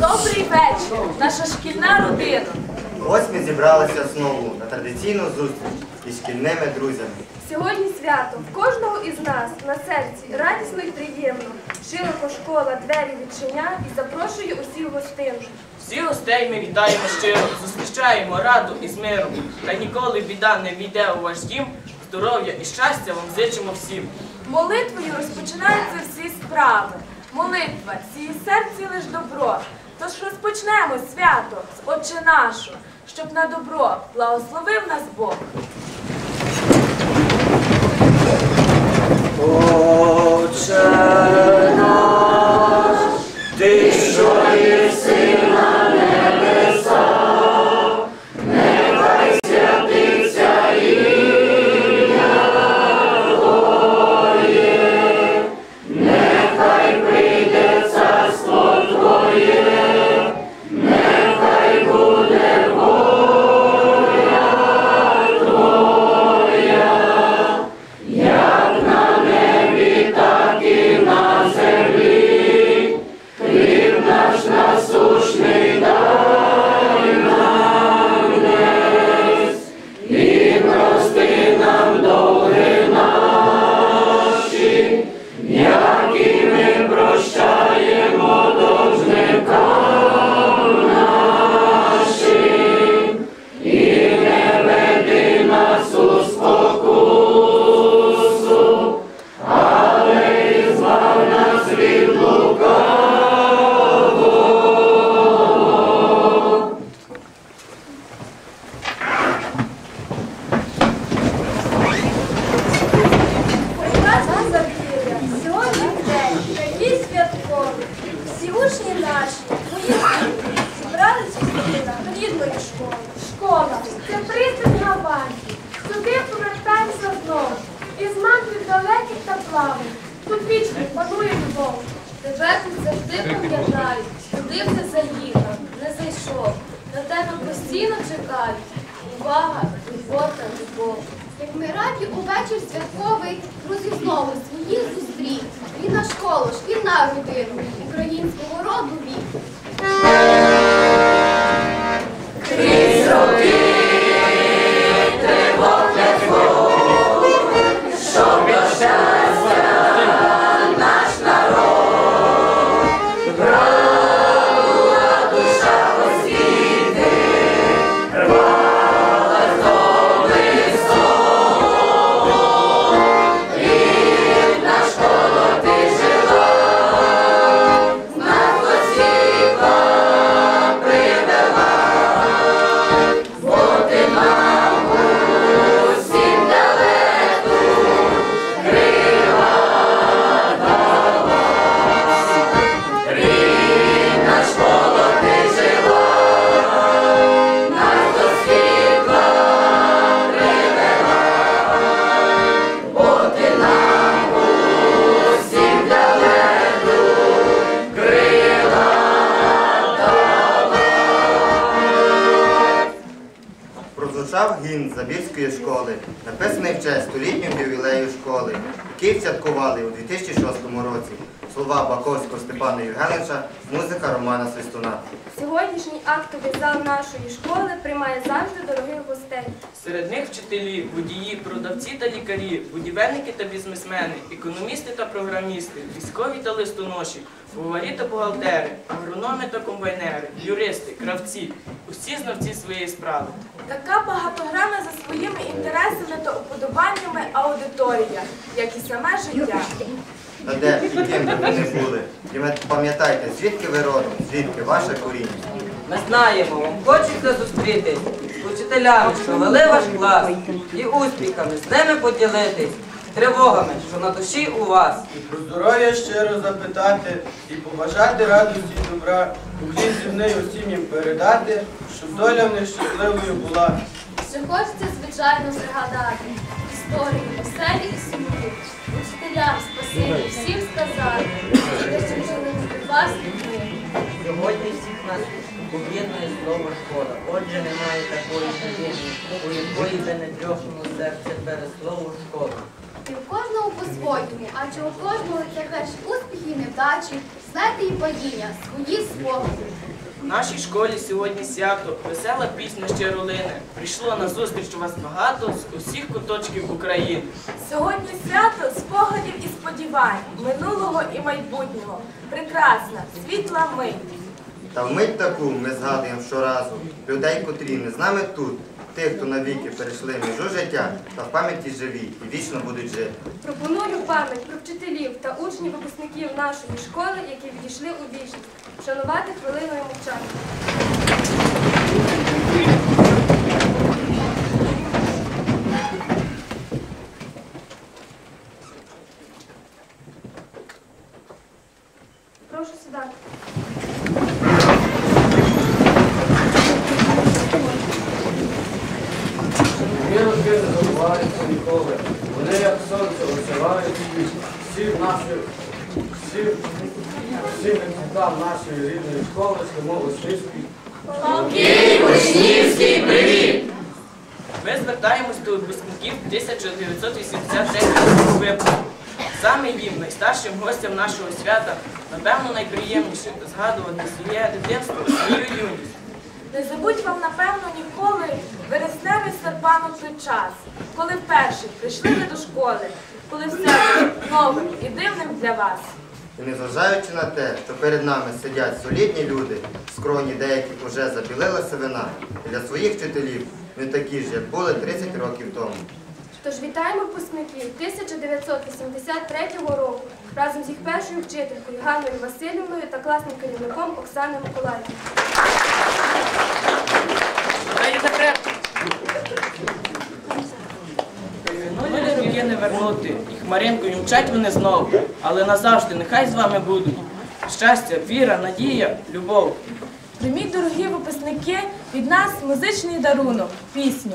Добрий вечір, наша шкільна родина. Ось ми зібралися знову на традиційну зустріч із шкільними друзями. Сьогодні свято. В кожного із нас на серці радісно і приємно. Широко школа двері відчиня і запрошує усіх гостин. Всі гостей ми вітаємо щиро, зустрічаємо раду і з миром. Та ніколи біда не війде у ваш дім. Здоров'я і щастя вам зичимо всім. Молитвою розпочинаються всі справи. Молитва сіє серці лиш добро. Тож розпочнемо свято з Отче нашого, щоб на добро благословив нас Бог. Отче Степана музика Романа Свистуна. Сьогоднішній актовий зал нашої школи приймає завжди дорогих гостей. Серед них вчителі, водії, продавці та лікарі, будівельники та бізнесмени, економісти та програмісти, військові та листоноші, буварі та бухгалтери, агрономи та комбайнери, юристи, кравці, усі знавці своєї справи. Така багатогранна за своїми інтересами та уподобаннями аудиторія, як і саме життя. Та де і ким би ви не були. І ви пам'ятайте, звідки ви родом, звідки ваше коріння. Ми знаємо, вам хочеться зустрітись з учителями, що вели ваш клас, і успіхами з ними поділитись, тривогами, що на душі у вас. І про здоров'я щиро запитати, і побажати радості і добра, уклін земний усім їм передати, щоб доля в них щасливою була. Ще хочеться, звичайно, пригадати історії веселі і сумні. Учителям спасибі всім сказати, вас. Сьогодні всіх нас об'єднує слово школа. Отже, немає такої людини, у якої би не трьохнуло серце перед слово школа. І в кожного по-своєму, адже у кожного це теж успіхи невдачі, знаєте і падіння, свої спогади. В нашій школі сьогодні свято, весела пісня щиролини. Прийшло на зустріч у вас багато з усіх куточків України. Сьогодні свято спогадів і сподівань минулого і майбутнього. Прекрасна, світла мить. Та вмить таку ми згадуємо щоразу людей, котрі не з нами тут, тих, хто навіки перейшли межу життя та в пам'яті живі і вічно будуть жити. Пропоную пам'ять про вчителів та учнів випускників нашої школи, які відійшли у вічність, вшанувати хвилиною мовчання. Прошу сідати. Ні роки не ніколи. Вони як сонце осявають всіх наших, всіх, всім випускникам нашої рідної школи, шлемо Вишнівський. Ми звертаємось до випускників 1983 року випуску. Саме їм, найстаршим гостям нашого свята, напевно, найприємніше згадувати своє дитинство, свою юність. Не забудь вам, напевно, ніколи вересневий серпанок той час, коли вперше прийшли ви до школи, коли все було новим і дивним для вас. І незважаючи на те, що перед нами сидять солідні люди, в скроні деяких уже забілилася вина, для своїх вчителів не такі ж, як були 30 років тому. Тож вітаємо випускників 1983 року разом з їх першою вчителькою Ганною Васильівною та класним керівником Оксаною Миколаївною. Не вернути, і хмаринкою мчать вони знову, але назавжди нехай з вами будуть. Щастя, віра, надія, любов. Прийміть, дорогі випускники, від нас музичний дарунок, пісню.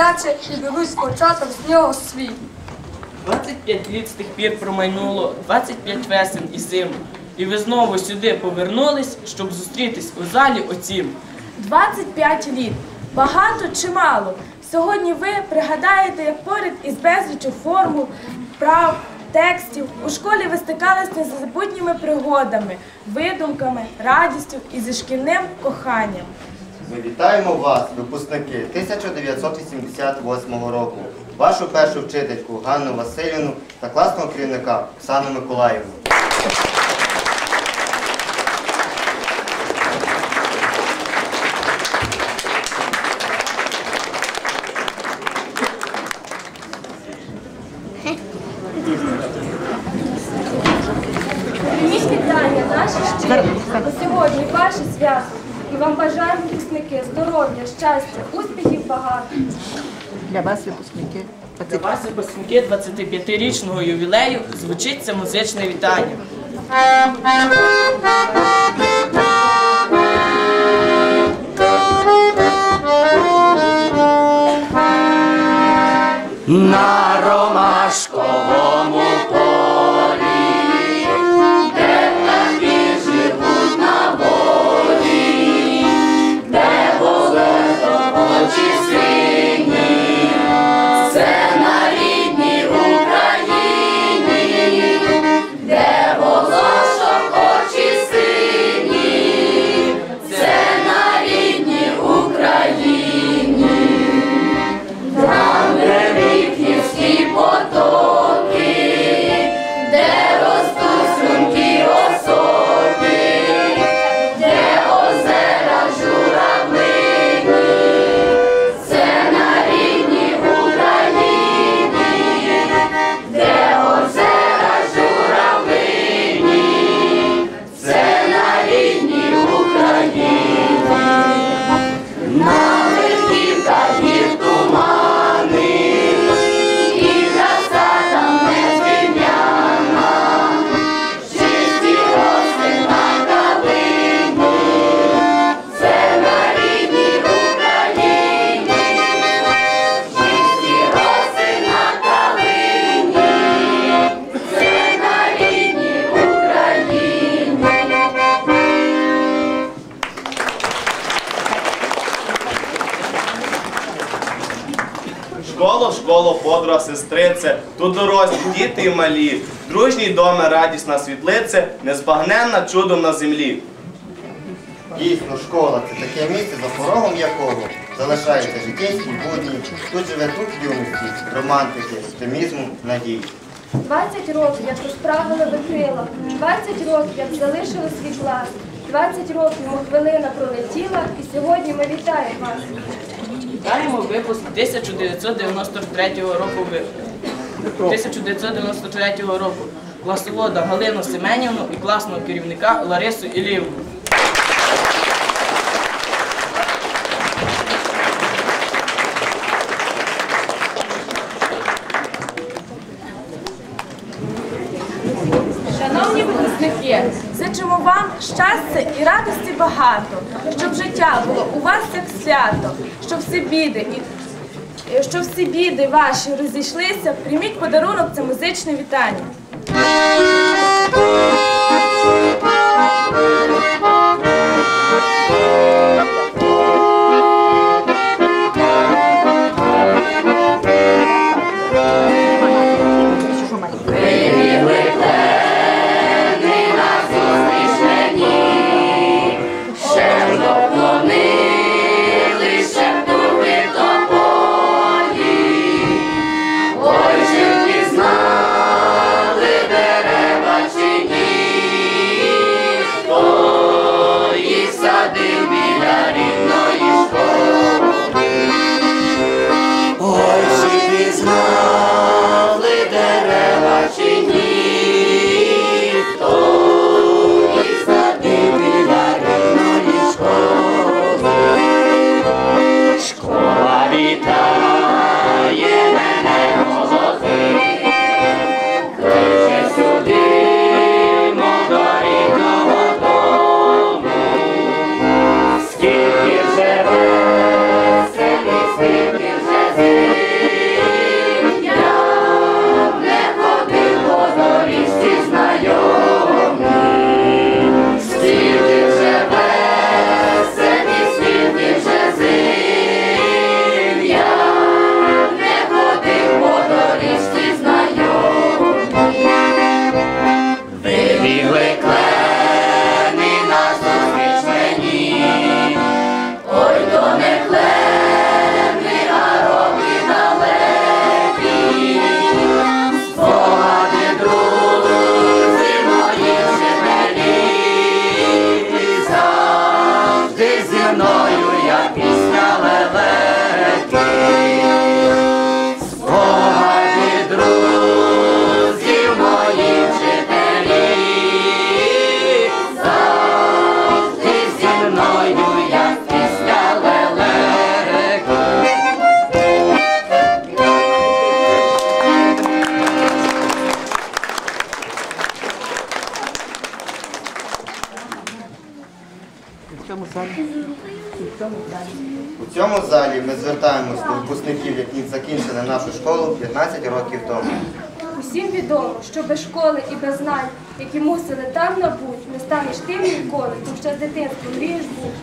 Сюди і беруть початок з нього свій. 25 літ з тих пір промайнуло, 25 весен і зим. І ви знову сюди повернулись, щоб зустрітись у залі оцім. 25 літ. Багато чи мало? Сьогодні ви пригадаєте, як поряд із безлічю формул, прав, текстів у школі ви стикалися з забутніми пригодами, видумками, радістю і зі шкільним коханням. Ми вітаємо вас, випускники 1988 року, вашу першу вчительку Ганну Васильівну та класного керівника Оксану Миколаївну. Сьогодні ваше свято. І вам бажаємо випускники здоров'я, щастя, успіхів багато. Для вас, випускники. Для вас, випускники 25-річного ювілею, звучить це музичне вітання. На ромашковому де Школо, школо, подруга, сестрице, тут дорослі, діти і малі, дружній доме, радісна світлице, незбагненна чудом на землі. Дійсно, школа це таке місце, за порогом якого залишаються життєвські будні. Тут живе дух юності, романтики, оптимізму, надій. 20 років, як розправили ви крила, 20 років, як залишили свій клас, 20 років, мов хвилина пролетіла, і сьогодні ми вітаємо вас. Вітаємо випуск 1993 року. ви- 1993 року. Класовода Галину Семенівну і класного керівника Ларису Ілівну. Шановні випускники, зичимо вам щастя і радості багато, щоб життя було у вас як свято, щоб всі біди і і щоб всі біди ваші розійшлися, прийміть подарунок це музичне вітання. 15 років тому. Усім відомо, що без школи і без знань, які мусили там набуть, не станеш тим ніколи, тому що з дитинства мрієш бути.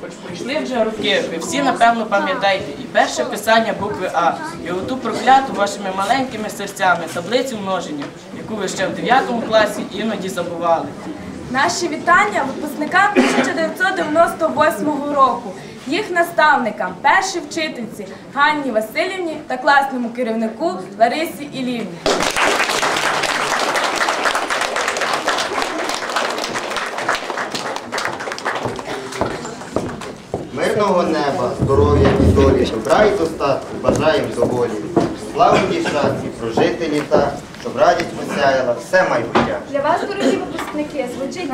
Хоч пройшли вже роки, ви всі напевно пам'ятаєте і перше писання букви А, і оту прокляту вашими маленькими серцями таблицю множення, яку ви ще в 9 класі іноді забували. Наші вітання випускникам 1998 року, їх наставникам, першій вчительці Ганні Васильівні та класному керівнику Ларисі Ілівні. Мирного неба, здоров'я і долі, добра і достатку бажаємо доволі. Славу щастя, прожити літа, щоб радість посяяла все майбуття. Для вас, дорогі випускники, звучить